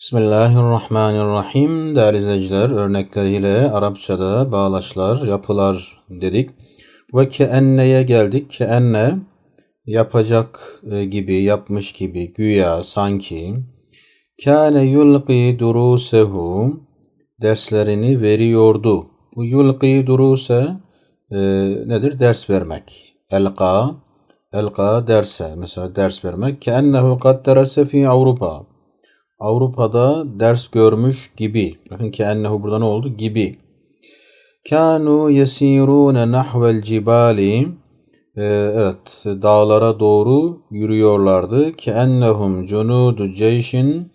Bismillahirrahmanirrahim. Değerli izleyiciler, örnekleriyle Arapçada bağlaçlar, yapılar dedik. Ve keenneye geldik. Keenne yapacak e, gibi, yapmış gibi, güya, sanki. Kâne yulqi durusehu derslerini veriyordu. Bu yulqi duruse e, nedir? Ders vermek. Elqa, elqa derse. Mesela ders vermek. Keennehu kad derese fi Avrupa. Avrupa'da ders görmüş gibi. Bakın ki ennehu burada ne oldu? Gibi. Kanu yesirune nahvel cibali. Ee, evet, dağlara doğru yürüyorlardı. Ki ennehum cunudu ceyşin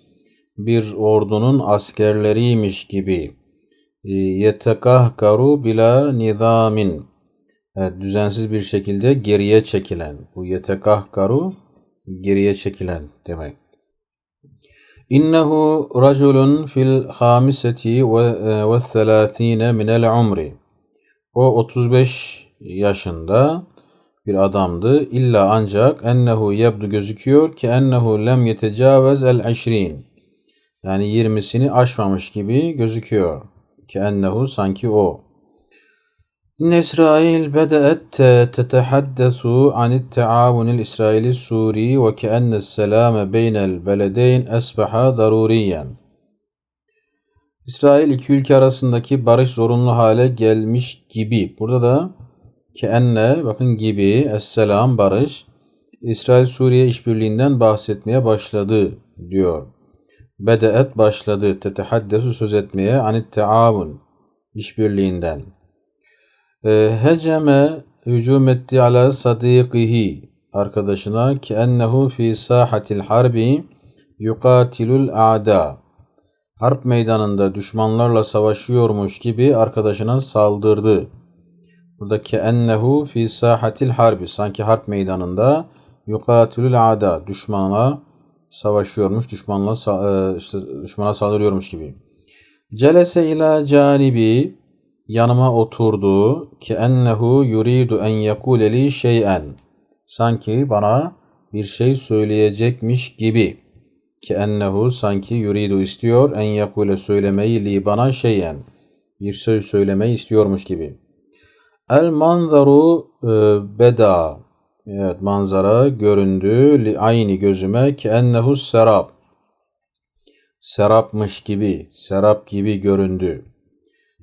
bir ordunun askerleriymiş gibi. Ee, yetekahkaru bila nizamin. Evet, düzensiz bir şekilde geriye çekilen. Bu yetekahkaru geriye çekilen demek. İnnehu raculun fil hamiseti ve selâthine minel umri. O 35 yaşında bir adamdı. İlla ancak ennehu yebdu gözüküyor ki ennehu lem yetecavez el işrin. Yani 20'sini aşmamış gibi gözüküyor. Ki ennehu sanki o. إن إسرائيل بدأت تتحدث عن التعاون الإسرائيلي السوري وكأن السلام بين البلدين أصبح ضروريا. İsrail iki ülke arasındaki barış zorunlu hale gelmiş gibi. Burada da keenne bakın gibi esselam barış İsrail Suriye işbirliğinden bahsetmeye başladı diyor. Bedeet başladı. Tetehaddesu söz etmeye anit teavun işbirliğinden. Ee, heceme hücum etti ala sadiqihi arkadaşına ki ennehu fi sahatil harbi yukatilul a'da harp meydanında düşmanlarla savaşıyormuş gibi arkadaşına saldırdı. Burada ki ennehu fi sahatil harbi sanki harp meydanında yukatilul a'da düşmanla savaşıyormuş, düşmanla e, işte düşmana saldırıyormuş gibi. Celese ila canibi yanıma oturdu ki ennehu yuridu en yekule li şey'en. Sanki bana bir şey söyleyecekmiş gibi. Ki ennehu sanki yuridu istiyor en yekule söylemeyi li bana şey'en. Bir şey söylemeyi istiyormuş gibi. El manzaru e, beda. Evet manzara göründü li ayni gözüme ki ennehu serap serapmış gibi serap gibi göründü.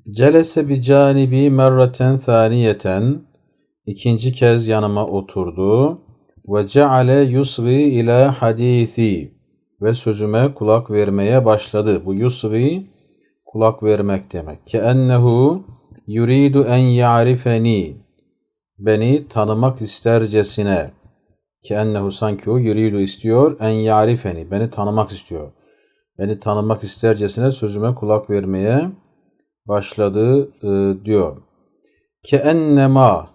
Celese bi canibi merraten thaniyeten ikinci kez yanıma oturdu ve ceale yusri ila hadisi ve sözüme kulak vermeye başladı. Bu yusri kulak vermek demek. Ki ennehu yuridu en ya'rifeni beni tanımak istercesine ki ennehu sanki o yuridu istiyor en ya'rifeni beni tanımak istiyor. Beni tanımak istercesine sözüme kulak vermeye başladı e, diyor. Ke ennema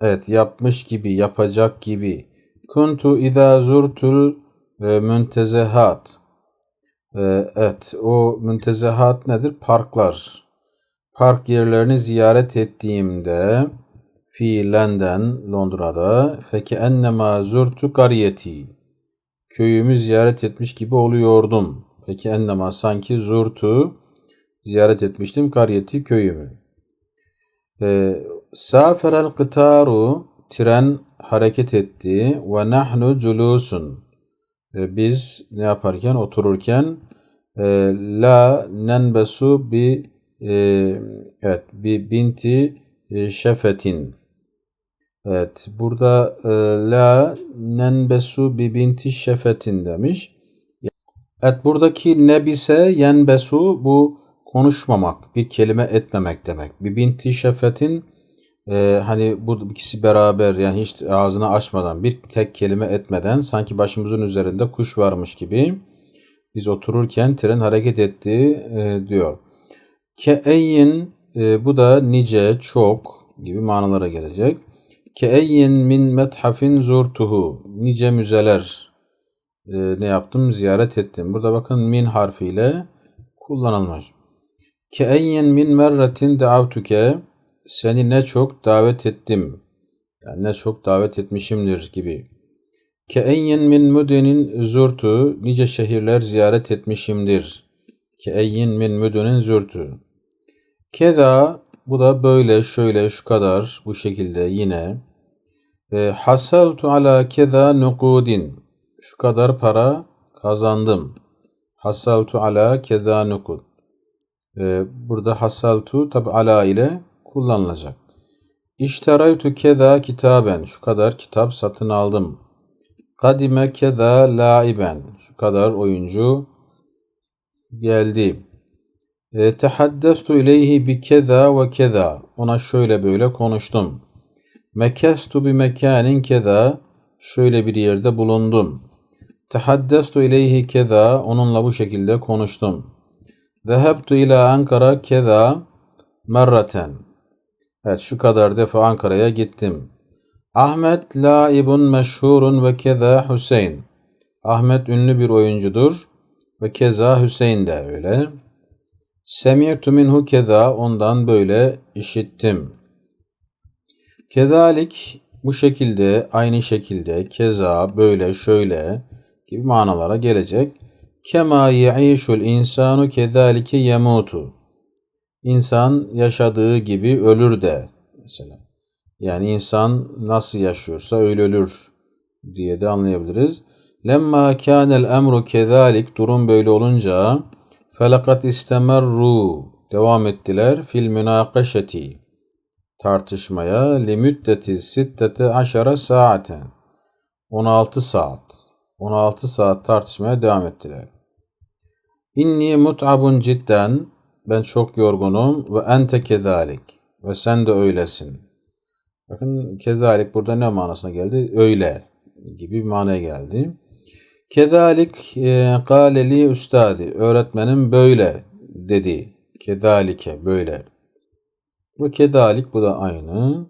evet yapmış gibi yapacak gibi kuntu izâ zurtul e, müntezehat e, evet o müntezehat nedir? Parklar. Park yerlerini ziyaret ettiğimde fi London, Londra'da feke ennema zurtu kariyeti köyümü ziyaret etmiş gibi oluyordum. Peki ennema sanki zurtu ziyaret etmiştim kariyeti köyümü. E, Saferel kıtaru tren hareket etti ve nahnu culusun. E, biz ne yaparken otururken e, la nenbesu bi e, evet bi binti e, şefetin. Evet burada e, la nenbesu bi binti şefetin demiş. Evet buradaki nebise yenbesu bu konuşmamak, bir kelime etmemek demek. Bir binti şefetin e, hani bu ikisi beraber yani hiç ağzını açmadan bir tek kelime etmeden sanki başımızın üzerinde kuş varmış gibi biz otururken tren hareket etti e, diyor. Keeyyin e, bu da nice, çok gibi manalara gelecek. Keeyyin min methafin zurtuhu nice müzeler e, ne yaptım ziyaret ettim. Burada bakın min harfiyle kullanılmış. Keeyyen min merretin davtuke seni ne çok davet ettim. Yani ne çok davet etmişimdir gibi. Keeyyen min müdenin zurtu nice şehirler ziyaret etmişimdir. Ke eyyin min müdünün zürtü. Keda bu da böyle şöyle şu kadar bu şekilde yine. E, hasaltu ala keda nukudin. Şu kadar para kazandım. Hasaltu ala keda nukud. E, burada hasaltu tabi ala ile kullanılacak. İşteraytu keda kitaben. Şu kadar kitap satın aldım. Kadime keda laiben. Şu kadar oyuncu geldi. E, tehaddestu ileyhi bi keda ve keda. Ona şöyle böyle konuştum. Mekestu bi mekanin keda. Şöyle bir yerde bulundum. Tehaddestu ileyhi keda. Onunla bu şekilde konuştum. Zehebtu ila Ankara keda merraten. Evet şu kadar defa Ankara'ya gittim. Ahmet laibun meşhurun ve keza Hüseyin. Ahmet ünlü bir oyuncudur ve keza Hüseyin de öyle. Semi'tu minhu keza ondan böyle işittim. Kezalik bu şekilde aynı şekilde keza böyle şöyle gibi manalara gelecek. Kema ye'işul insanu kezalike yemutu. İnsan yaşadığı gibi ölür de mesela. Yani insan nasıl yaşıyorsa öyle ölür diye de anlayabiliriz. Lemma kânel emru kezalik durum böyle olunca felakat istemerru devam ettiler fil münakaşeti tartışmaya li müddeti sittete aşara saaten 16 saat 16 saat tartışmaya devam ettiler. İnni mut'abun cidden ben çok yorgunum ve ente kezalik ve sen de öylesin. Bakın kezalik burada ne manasına geldi? Öyle gibi bir manaya geldi. Kezalik e, galeli üstadi öğretmenim böyle dedi. Kezalike böyle. Bu kedalik bu da aynı.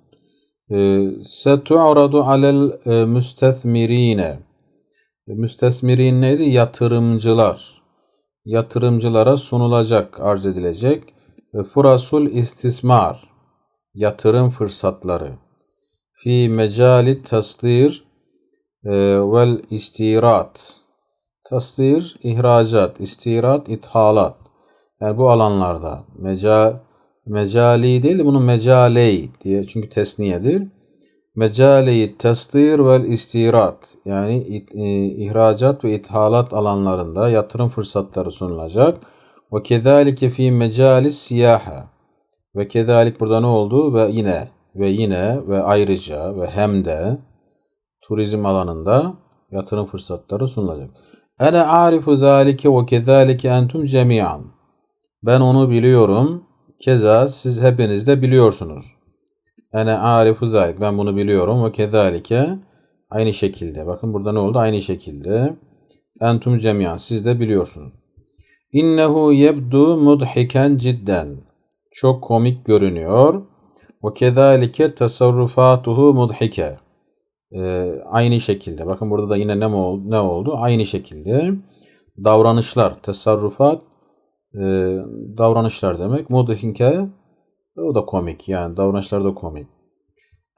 E, Setu'radu alel e, müstesmirine. Müstesmirin neydi? Yatırımcılar. Yatırımcılara sunulacak, arz edilecek. Furasul istismar. Yatırım fırsatları. Fi mecali tasdir e, vel istirat. Tasdir, ihracat, istirat, ithalat. Yani bu alanlarda meca, mecali değil bunun mecaley diye çünkü tesniyedir. Mecaleyi tasdir vel istirat yani e, ihracat ve ithalat alanlarında yatırım fırsatları sunulacak. Ve kezalike fi mecalis siyaha. Ve kezalik burada ne oldu? Ve yine ve yine ve ayrıca ve hem de turizm alanında yatırım fırsatları sunulacak. Ene arifu zalike ve kezalike entum cemiyan. Ben onu biliyorum. Keza siz hepiniz de biliyorsunuz. Ene arifu zalik. Ben bunu biliyorum. Ve kezalike aynı şekilde. Bakın burada ne oldu? Aynı şekilde. Entum cemiyan. Siz de biliyorsunuz. İnnehu yebdu mudhiken cidden. Çok komik görünüyor. Ve kezalike tasarrufatuhu mudhike. Ee, aynı şekilde. Bakın burada da yine ne oldu? Ne oldu? Aynı şekilde. Davranışlar, tasarrufat, e, davranışlar demek. Mudhike o da komik yani davranışlar da komik.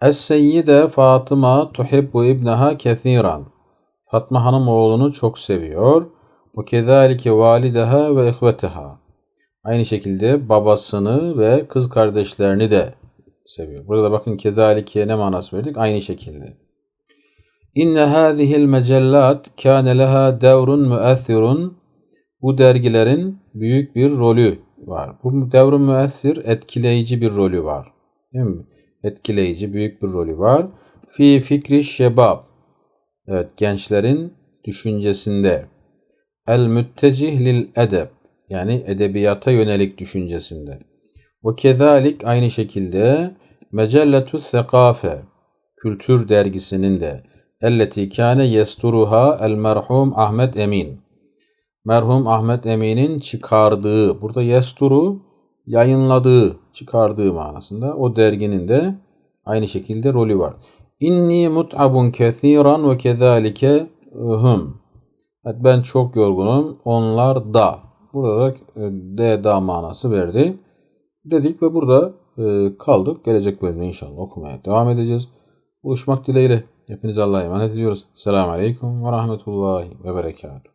Es-Seyyide Fatıma tuhibbu ibnaha kethiran. Fatma Hanım oğlunu çok seviyor. Ve kezalike valideha ve ihveteha. Aynı şekilde babasını ve kız kardeşlerini de seviyor. Burada bakın kezalike ne manası verdik? Aynı şekilde. İnne hâzihil mecellat kâne leha devrun müessirun. Bu dergilerin büyük bir rolü var. Bu devrun müessir etkileyici bir rolü var. Değil mi? Etkileyici büyük bir rolü var. Fi fikri şebab. Evet gençlerin düşüncesinde. El müttecih lil edeb. Yani edebiyata yönelik düşüncesinde. Ve kezalik aynı şekilde Mecelletü Sekafe Kültür dergisinin de elleti kâne yesturuha el merhum Ahmet Emin. Merhum Ahmet Emin'in çıkardığı, burada yesturu yayınladığı, çıkardığı manasında o derginin de aynı şekilde rolü var. İnni mut'abun kethiran ve kezalike hum. Evet, ben çok yorgunum. Onlar da. Burada da e, de da manası verdi. Dedik ve burada e, kaldık. Gelecek bölümde inşallah okumaya devam edeceğiz. Buluşmak dileğiyle. Hepinize Allah'a emanet ediyoruz. Selamun Aleyküm ve Rahmetullahi ve Berekatuhu.